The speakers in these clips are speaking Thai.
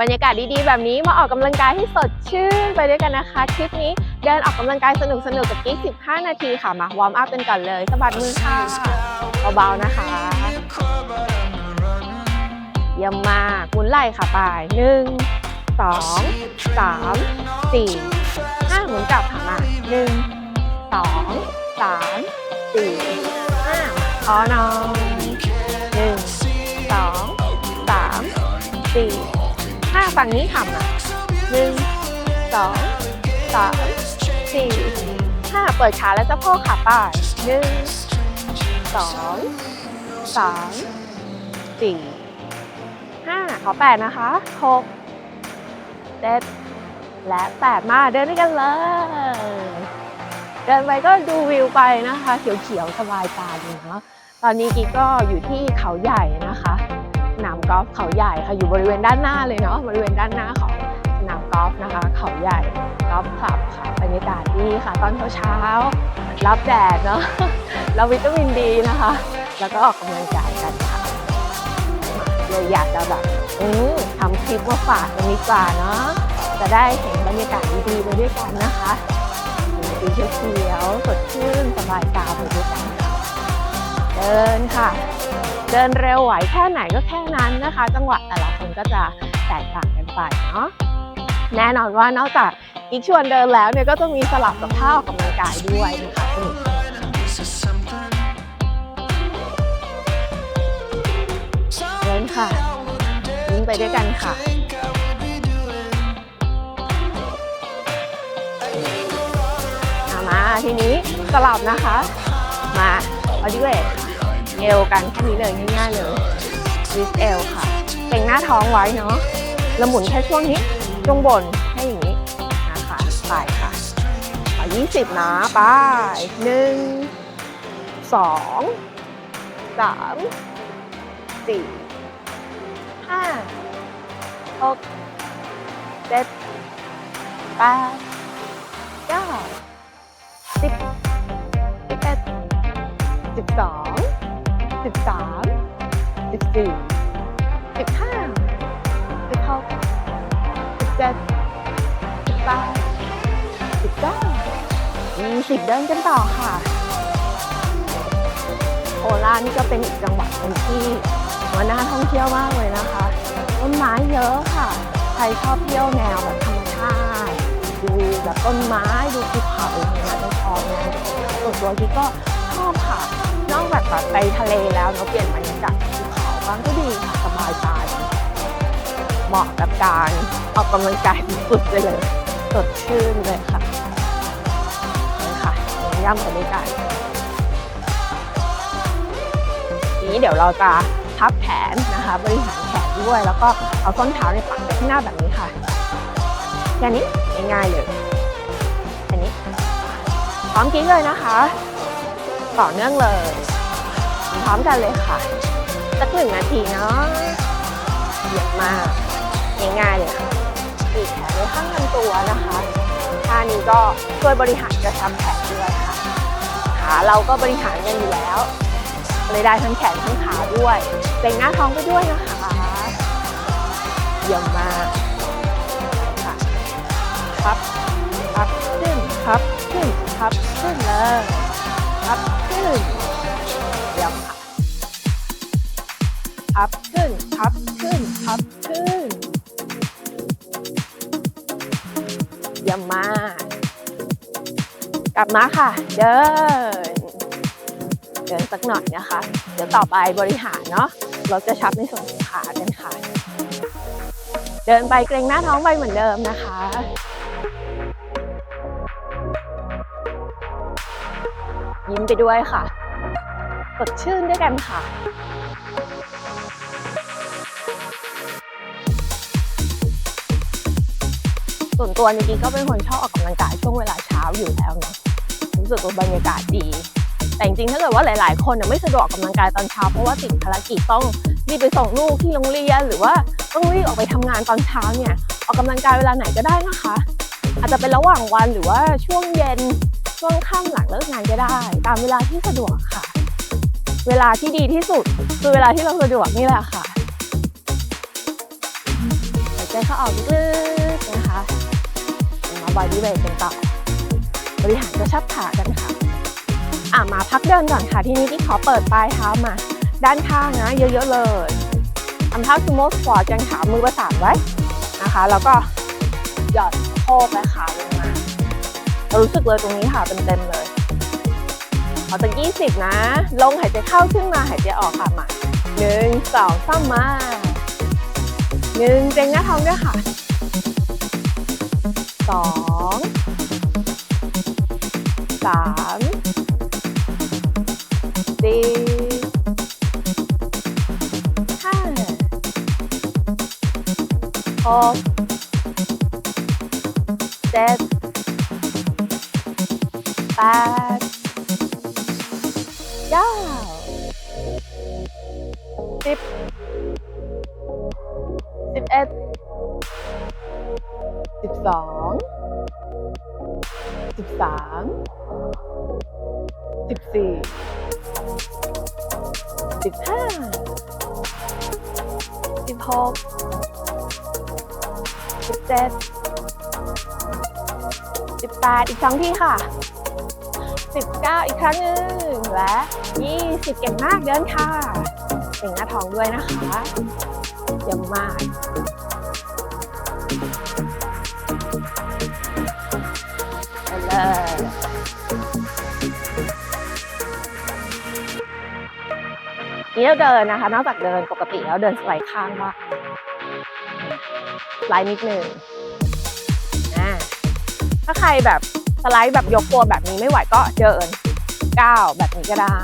บรรยากาศดีๆ แบบนี้มาออกกำลังกายให้สดชื่นไปด้วยกันนะคะคลิปนี้เดินออกกำลังกายสนุกๆกับกิ๊ก15 นาทีค่ะ มาวอร์มอัพกันก่อนเลยสะบัดมือค่ะเบาๆนะคะเยี่ยมมากหมุนไหล่ค่ะไปหนึ่งสองสามสี่ห้าหมุนกลับค่ะมาหนึ่งสองสามสี่ห้าอ๋อนอนหนึ่งสองสามสี่ ฝั่งนี้ค่ะหนึ่งสองสามสี่ห้าเปิดขาและสะโพกค่ะไปหนึ่งสองสามสี่ห้าขอแปดนะคะหกเจ็ดและแปดมาเดินด้วยกันเลย เดินไปก็ดูวิวไปนะคะ เขียวๆสบายตาดีเนาะตอนนี้กิ๊กก็อยู่ที่เขาใหญ่นะคะ กอล์ฟเขาใหญ่ค่ะอยู่บริเวณด้านหน้าเลยเนาะบริเวณด้านหน้าของสนามกอล์ฟนะคะ เขาใหญ่กอล์ฟคลับค่ะบรรยากาศดีค่ะ ตอนเช้าๆรับแดดเนาะรับวิตามินดีนะคะ แล้วก็ออกกำลังกายกันค่ะเลยอยากจะแบบอืมทำคลิปมาฝากกันดีกว่าเนาะจะได้เห็นบรรยากาศดีๆไปด้วยกันนะคะสีเขียวสดชื่นสบายตาไปด้วยกันค่ะเดินค่ะ เดินเร็วไหวแค่ไหนก็แค่นั้นนะคะ จังหวะแต่ละคนก็จะแตกต่างกันไปเนาะแน่นอนว่านอกจากอีกชวนเดินแล้วเนี่ยก็จะมีสลับกับท่าออกกำลังกายด้วยนะคะสนุกเดินค่ะยิ้มไปด้วยกันค่ะามาทีนี้สลับนะคะ มาเอาดิเวท เอวกันแค่นี้เลยง่ายๆเลยวิสเอลค่ะเก่งหน้าท้องไว้เนาะแล้วหมุนแค่ช่วงนี้ช่วงบนให้อย่างนี้นะคะไปค่ะเอา20นะไปหนึ่งสองสามสี่ห้าหกเจ็ดแปดเก้าสิบสิบเอ็ดสิบสอง สิบสามสิบสี่สิบห้าสิบหกสิบเจ็ดสิบแปดสิบเก้ายี่สิบเดินกันต่อค่ะโคราชนี่ก็เป็นอีกจังหวัดหนึ่งที่ว่าน่าท่องเที่ยวมากเลยนะคะต้นไม้เยอะค่ะ ใครชอบเที่ยวแนวแบบธรรมชาติดูแบบต้นไม้ดูภูเขาอย่างเงี้ยจะชอบนะส่วนตัวที่ก็ชอบค่ะ นอกจากแบบไปทะเลแล้วเนาเปลี่ยนบรรยากาศภูเขาบ้างก็ดีค่ะสบายตาเหมาะกับการออกกำลังกายสุดๆเลยสดชื่นเลยค่ะนี่ค่ะย่ำบรรยากาศทีนี้เดี๋ยวเราจะพับแขนนะคะ บริหารแขนด้วย แล้วก็เอาส้นเท้าในปักไปข้างหน้าแบบนี้ค่ะแค่นี้ง่ายๆเลยแค่นี้พร้อมกิ้งเลยนะคะ ต่อเนื่องเลย พร้อมกันเลยค่ะ สักหนึ่งนาทีเนาะเยอะมากง่ายๆเลยค่ะปีกแขนไว้ข้างลำตัวนะคะท่านี้ก็ช่วยบริหารกระชับแขนด้วยค่ะขาเราก็บริหารกันอยู่แล้วเลยได้ทั้งแขนทั้งขาด้วยเกรงหน้าท้องไปด้วยนะคะเยี่ยมมากพับพับขึ้นพับขึ้นพับขึ้นเลย พับขึ้นเดี๋ยวค่ะพับขึ้นพับขึ้นพับขึ้นเยี่ยมมากกลับมาค่ะ เดิน เดินสักหน่อยนะคะ เดี๋ยวต่อไปบริหารเนาะเราจะชับในส่วนของขากันค่ะ เดินไปเกรงหน้าท้องไปเหมือนเดิมนะคะ ยิ้มไปด้วยค่ะสดชื่นด้วยกันค่ะส่วนตัวจริงๆก็เป็นคนชอบออกกำลังกายช่วงเวลาเช้าอยู่แล้วเนาะรู้สึกว่าบรรยากาศดี แต่จริงๆถ้าเกิดว่าหลาย ๆ คนไม่สะดวกออกกำลังกายตอนเช้าเพราะว่าติดภารกิจต้องรีบไปส่งลูกที่โรงเรียนหรือว่าต้องรีบออกไปทำงานตอนเช้าเนี่ยออกกำลังกายเวลาไหนก็ได้นะคะ อาจจะเป็นระหว่างวันหรือว่าช่วงเย็น ช่วงค่ำหลังเลิกงานก็ได้ ตามเวลาที่สะดวกค่ะ เวลาที่ดีที่สุดคือเวลาที่เราสะดวกนี่แหละค่ะหายใจเข้าออกลึกๆนะคะมาบอดี้เวทกันต่อบริหารกระชับขากันค่ะอะมาพักเดินก่อนค่ะทีนี้ที่ขอเปิดปลายเท้ามา ด้านข้างนะ เยอะๆเลยทำท่าซูโม่สควอตกันขามือประสานไว้นะคะ แล้วก็หย่อนสะโพกและขาลงมา เรารู้สึกเลยตรงนี้ค่ะเต็มๆเลยพอจาก 20 นะ ลงหายใจเข้าขึ้นมาหายใจออกค่ะมาหนึ่งสองสามมาหนึ่งเจงหน้าท้องด้วยค่ะสองสามสี่ห้าหกเจ็ด แปดเก้าสิบสิบเอ็ดสิบสองสิบสามสิบสี่สิบห้าสิบหกสิบเจ็ดสิบแปดอีกสองที่ค่ะ สิบเก้าอีกครั้งหนึ่งและยี่สิบเก่งมากเดินค่ะเก่งหน้าท้องด้วยนะคะเยี่ยมมากไปเลยนี่เราเดินนะคะ นอกจากเดินปกติแล้วเดินสไลด์ข้างว่าสไลด์นิดนึงอ่าถ้าใครแบบ ไลด์แบบยกตัวแบบนี้ไม่ไหวก็เดินก้าวแบบนี้ก็ได้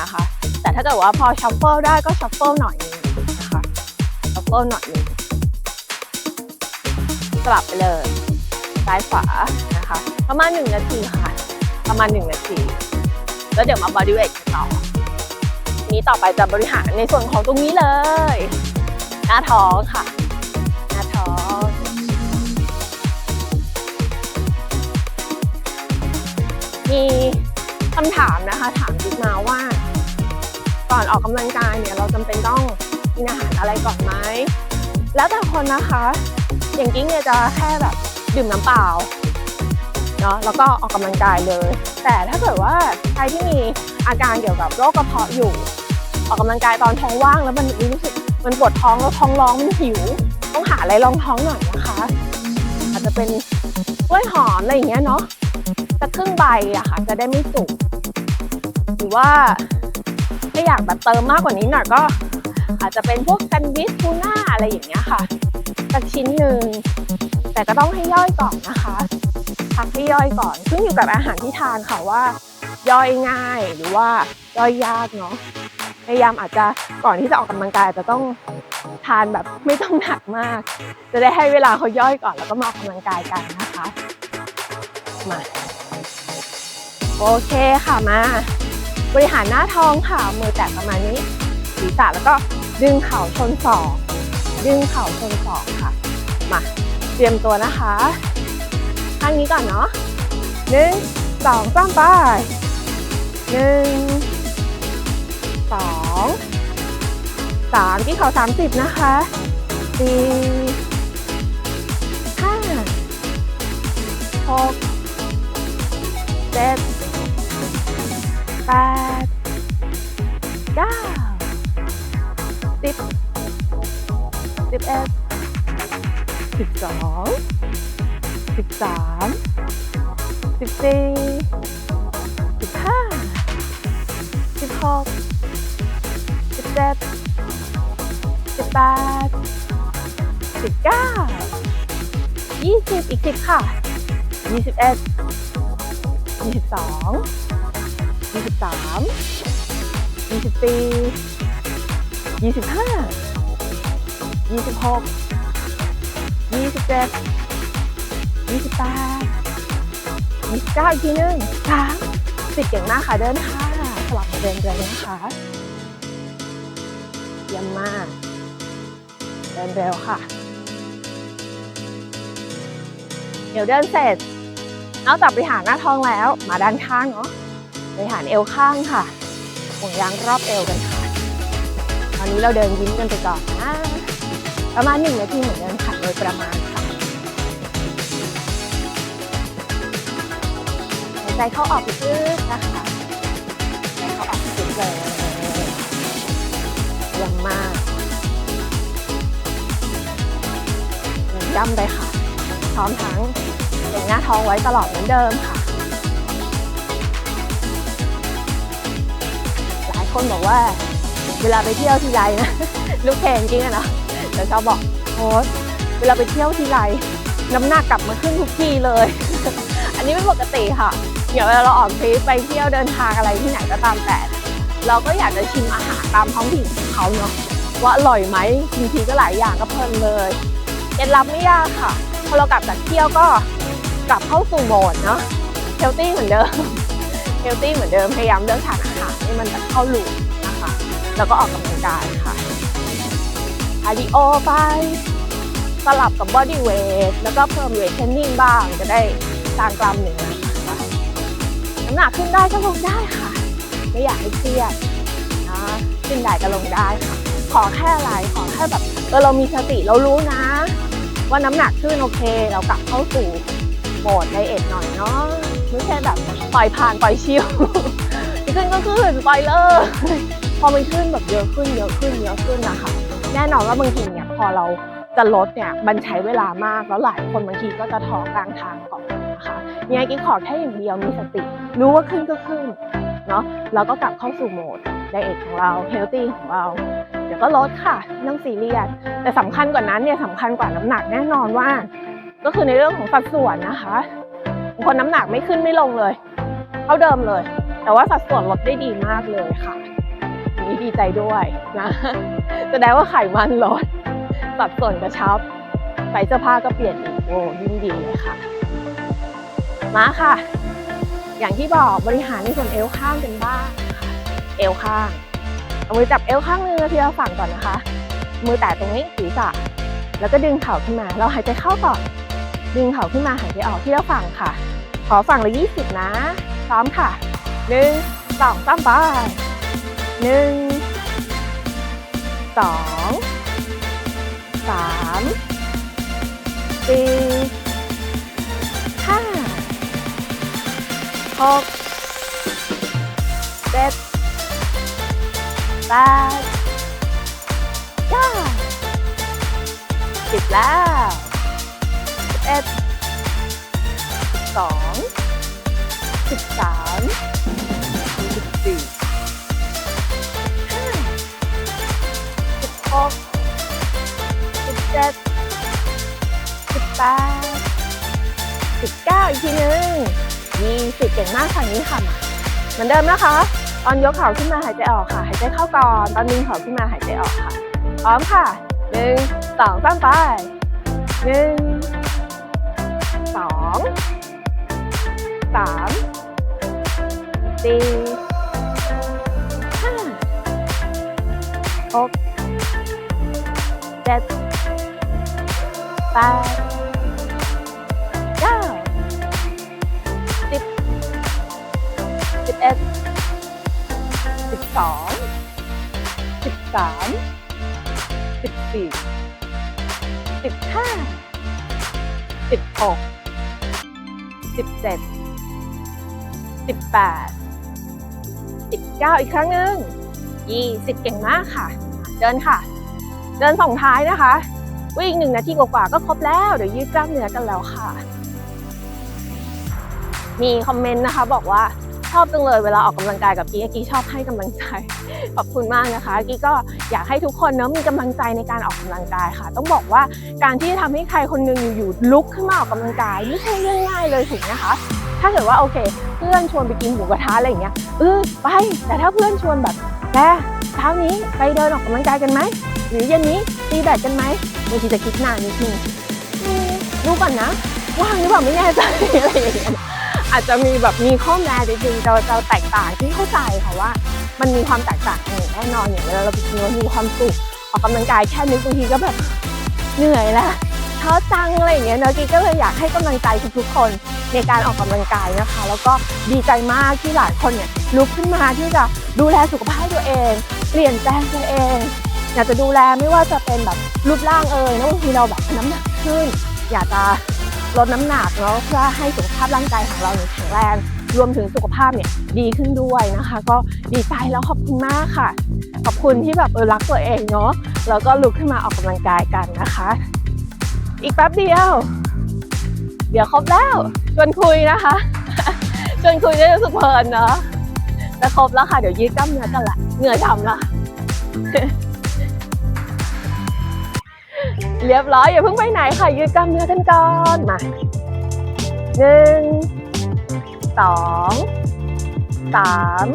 นะคะ แต่ถ้าเกิดว่าพอชัฟเฟิลได้ก็ชัฟเฟิลหน่อยนึงนะคะชัฟเฟิลหน่อยนึงสลับไปเลยซ้ายขวานะคะ ประมาณหนึ่งนาทีค่ะ ประมาณหนึ่งนาที แล้วเดี๋ยวมาบอดี้เวทต่อนี้ต่อไปจะบริหารในส่วนของตรงนี้เลย หน้าท้องค่ะ ถามนะคะถามจิ๊กมาว่า ก่อนออกกำลังกายเนี่ยเราจำเป็นต้องกินอาหารอะไรก่อนไหมแล้วแต่คนนะคะ อย่างกิ๊กเนี่ยจะแค่แบบดื่มน้ำเปล่าเนาะแล้วก็ออกกำลังกายเลย แต่ถ้าเกิดว่าใครที่มีอาการเกี่ยวกับโรคกระเพาะอยู่ ออกกำลังกายตอนท้องว่างแล้วมันรู้สึกมันปวดท้องแล้วท้องร้องมันหิว ต้องหาอะไรรองท้องหน่อยนะคะ อาจจะเป็นกล้วยหอมอะไรอย่างเงี้ยเนาะสักครึ่งใบอะค่ะ จะได้ไม่สุก รือว่าถ้าอยากแบบเติมมากกว่านี้หน่อยก็ อาจจะเป็นพวกแซนด์วิชทูน่าอะไรอย่างเงี้ยค่ะสักชิ้นหนึ่งแต่ก็ต้องให้ย่อยก่อนนะคะพักให้ย่อยก่อนขึ้นอยู่กับอาหารที่ทานค่ะว่า ย่อยง่ายหรือว่าย่อยยากเนาะพยายามอาจจะก่อนที่จะออกกำลังกายอาจจะต้องทานแบบไม่ต้องหนักมาก จะได้ให้เวลาเขาย่อยก่อนแล้วก็มาออกกำลังกายกันนะคะมาโอเคค่ะมา บริหารหน้าท้องค่ะ มือแตะประมาณนี้ ศีรษะแล้วก็ดึงเข่าชนศอก ดึงเข่าชนศอกค่ะ มา เตรียมตัวนะคะข้างนี้ก่อนเนาะหนึ่งสองสามไปหนึ่งสองสามที่เข่าสามสิบนะคะสี่ห้าหกเจ็ด แปดเก้าสิบสิบเอ็ดสิบสองสิบสามสิบสี่สิบห้าสิบหกสิบเจ็ดสิบแปดสิบเก้ายี่สิบอีกสิบค่ะยี่สิบเอ็ดยี่สิบสอง ยี่สิบสามยี่สิบสี่ยี่สิบห้ายี่สิบหกยี่สิบเจ็ดยี่สิบแปดยี่สิบเก้าอีกทีหนึ่งสามสิบเก่งมากค่ะเดินค่ะสลับมาเดินเลยนะคะเยี่ยมมาก เดินเร็วค่ะ เดี๋ยวเดินเสร็จนอกจากบริหารหน้าท้องแล้วมาด้านข้างเนาะ บริหารเอวข้างค่ะห่วงยางรอบเอวกันค่ะ ตอนนี้เราเดินยิ้มกันไปก่อนนะประมาณหนึ่งนาทีเหมือนเดิมค่ะโดยประมาณค่ะหายใจเข้าออกลึกๆนะคะหายใจเข้าออกลึกๆเลยยังมากยังย่ำไปค่ะ พร้อมทั้งเล็งหน้าท้องไว้ตลอดเหมือนเดิมค่ะ คนบอกว่า เวลาไปเที่ยวทีไรนะลูกเพลงจริงอะนะแต่ชอบบอกโค้เวลาไปเที่ยวทีไรน้ำหนักกลับมาขึ้นทุกทีเลย อันนี้เป็นปกติค่ะเดี๋ยวเวลาเราออกทริปไปเที่ยวเดินทางอะไรที่ไหนก็ตามแต่ เราก็อยากจะชิมอาหารตามท้องถิ่นของเขาเนาะว่าอร่อยไหมบางทีก็หลายอย่างก็เพลินเลยเคล็ดลับไม่ยากค่ะพอเรากลับจากเที่ยวก็กลับเข้าสู่โหมดเนาะเฮลตี้เหมือนเดิม เฮลตี้เหมือนเดิมพยายามเลือกทานอาหารให้มันแบบเข้าลูปนะคะ แล้วก็ออกกำลังกายค่ะคาร์ดิโอไปสลับกับบอดี้เวทแล้วก็เพิ่มเวทเทรนนิ่งบ้างจะได้สร้างกล้ามเนื้อนะคะน้ำหนักขึ้นได้ก็ลงได้ค่ะ ไม่อยากให้เครียดนะขึ้นได้ก็ลงได้ค่ะ ขอแค่อะไรขอแค่แบบเออเรามีสติเรารู้นะ ว่าน้ำหนักขึ้นโอเค เรากลับเข้าสู่โหมดไดเอทหน่อยเนาะ ไม่ใช่แบบปล่อยผ่านปล่อยชิวขึ้นก็ขึ้นปล่อยเลยพอมันขึ้นแบบเยอะขึ้นเยอะขึ้นเยอะขึ้นนะคะแน่นอนว่าบางทีเนี่ยพอเราจะลดเนี่ยมันใช้เวลามากแล้วหลายคนบางทีก็จะท้อกลางทางก่อนนะคะยังไงกิ๊กขอแค่อย่างเดียวมีสติ รู้ว่าขึ้นก็ขึ้นเนาะแล้วก็กลับเข้าสู่โหมดไดเอทของเราเฮลตี้ของเรา เดี๋ยวก็ลดค่ะไม่ต้องซีเรียสแต่สำคัญกว่านั้นเนี่ยสำคัญกว่าน้ำหนักแน่นอนว่า ก็คือในเรื่องของสัดส่วนนะคะ คนน้ำหนักไม่ขึ้นไม่ลงเลย เท่าเดิมเลย แต่ว่าสัดส่วนลดได้ดีมากเลยค่ะนี้ดีใจด้วยนะแสดงว่าไขมันลดสัดส่วนกระชับใส่เสื้อผ้าก็เปลี่ยนอีกโอ้ยิ่งดีเลยค่ะ มาค่ะ อย่างที่บอกบริหารในส่วนเอวข้างกันบ้างเอวข้างเอามือจับเอวข้างนึงทีละฝั่งก่อนนะคะ มือแตะตรงนี้ศีรษะแล้วก็ดึงเข่าขึ้นมา เราหายใจเข้าก่อน ดึงเข่าขึ้นมาหายใจออกที่ละฝั่งค่ะ ขอฝั่งละยี่สิบนะ พร้อมค่ะหนึ่งสองสามไปหนึ่งสองสามสี่ห้าหกเจ็ดแปดเก้าสิบแล้ว เอ็ดสิบสองสิบสามสิบสี่ห้าสิบหกสิบเจ็ดสิบแปดสิบเก้าอีกทีหนึ่งยี่สิบเก่งมากค่ะนี้ค่ะเหมือนเดิมนะคะตอนยกเข่าขึ้นมาหายใจออกค่ะ หายใจเข้าก่อนตอนดึงเข่าขึ้นมาหายใจออกค่ะ พร้อมค่ะหนึ่งสองสามไปหนึ่ง องสามสี่ห้าหกเจ็ดแปดเก้าสิบสิบเอ็ดสิบสองสิบสามสิบสี่สิบห้าสิบหก สิบเจ็ดสิบแปดสิบเก้าอีกครั้งหนึ่งยี่สิบเก่งมากค่ะ เดินค่ะ เดินส่งท้ายนะคะ วิ่งหนึ่งนาทีกว่าๆก็ครบแล้ว เดี๋ยวยืดกล้ามเนื้อกันแล้วค่ะ มีคอมเมนต์นะคะบอกว่า อบจังเลยเวลาออกกำลังกายกับกี้กี้ชอบให้กำลังใจ ขอบคุณมากนะคะ กี้ก็อยากให้ทุกคนเนาะมีกำลังใจในการออกกำลังกายค่ะ ต้องบอกว่าการที่จะทำให้ใครคนหนึงอยู่ๆลุกขึ้นมาออกกำลังกายไม่ใช่เรื่องง่ายเลยถูกไหมคะ ถ้าเกิดว่าโอเค เพื่อนชวนไปกินหมูกระทะอะไรอย่างเงี้ยเออไป แต่ถ้าเพื่อนชวนแบบแกเช้านี้ไปเดินออกกำลังกายกันไหมหรือเย็นนี้ตีแบดกันไหมบางทีจะคิดนานนิดนึงดูก่อนนะว่างหรือเปล่าไม่แน่ใจอะไรอย่างเงี้ย อาจจะมีแบบมีข้อแม้จริงๆจะจะแตกต่างที่เข้าใจค่ะว่า มันมีความแตกต่างอย่างแน่นอนอย่างเวลาเราไปกินเรามีความสุขออกกำลังกายแค่นึกบางทีก็แบบเหนื่อยแล้วท้อจังอะไรอย่างเงี้ยเนอะกิ๊กก็เลยอยากให้กำลังใจทุกๆคนในการออกกำลังกายนะคะ แล้วก็ดีใจมากที่หลายคนเนี่ยลุกขึ้นมาที่จะดูแลสุขภาพตัวเอง เปลี่ยนแปลงตัวเองอยากจะดูแลไม่ว่าจะเป็นแบบรูปร่างเอ่ยนะบางทีเราแบบน้ำหนักขึ้น อยากจะ ลดน้ำหนักเนาะเพื่อให้สุขภาพร่างกายของเราเนี่ยแข็งแรง รวมถึงสุขภาพเนี่ยดีขึ้นด้วยนะคะ ก็ดีใจแล้วขอบคุณมากค่ะ ขอบคุณที่แบบเออรักตัวเองเนาะแล้วก็ลุกขึ้นมาออกกำลังกายกันนะคะ อีกแป๊บเดียว เดี๋ยวครบแล้วชวนคุยนะคะชวนคุยได้รู้สึกเพลินเนาะจะครบแล้วค่ะเดี๋ยวยืดกล้ามเนื้อกันละเหงื่อดำละ เรียบร้อยอย่าเพิ่งไปไหนค่ะ ยืดกล้ามเนื้อกันก่อนมาหนึ่งสองสาม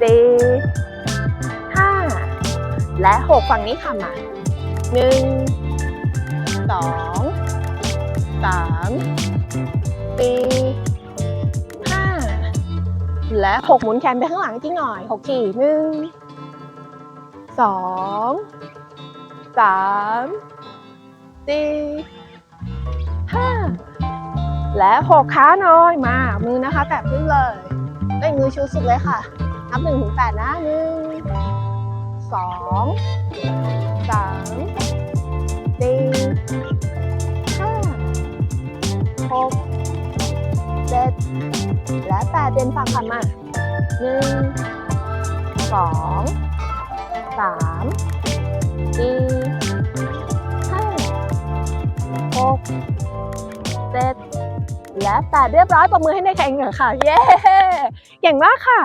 สี่ห้าและหกฝั่งนี้ค่ะมาหนึ่งสองสามสี่ห้าและหกหมุนแขนไปข้างหลังจริงหน่อยหกทีหนึ่งสอง สามสี่ห้าและหกขาน่อยมา มือนะคะแตะพื้นเลยเล่นมือชูสุดเลยค่ะ นับหนึ่งถึงแปดนะหนึ่งสองสามสี่ห้าหกเจ็ดและแปดเดินฝั่งค่ะมาหนึ่งสองสาม สี่ห้าหกเจ็ดและแปดเรียบร้อยปรบมือให้ในแข่งหน่อค่ะ เย้เก่งมากค่ะ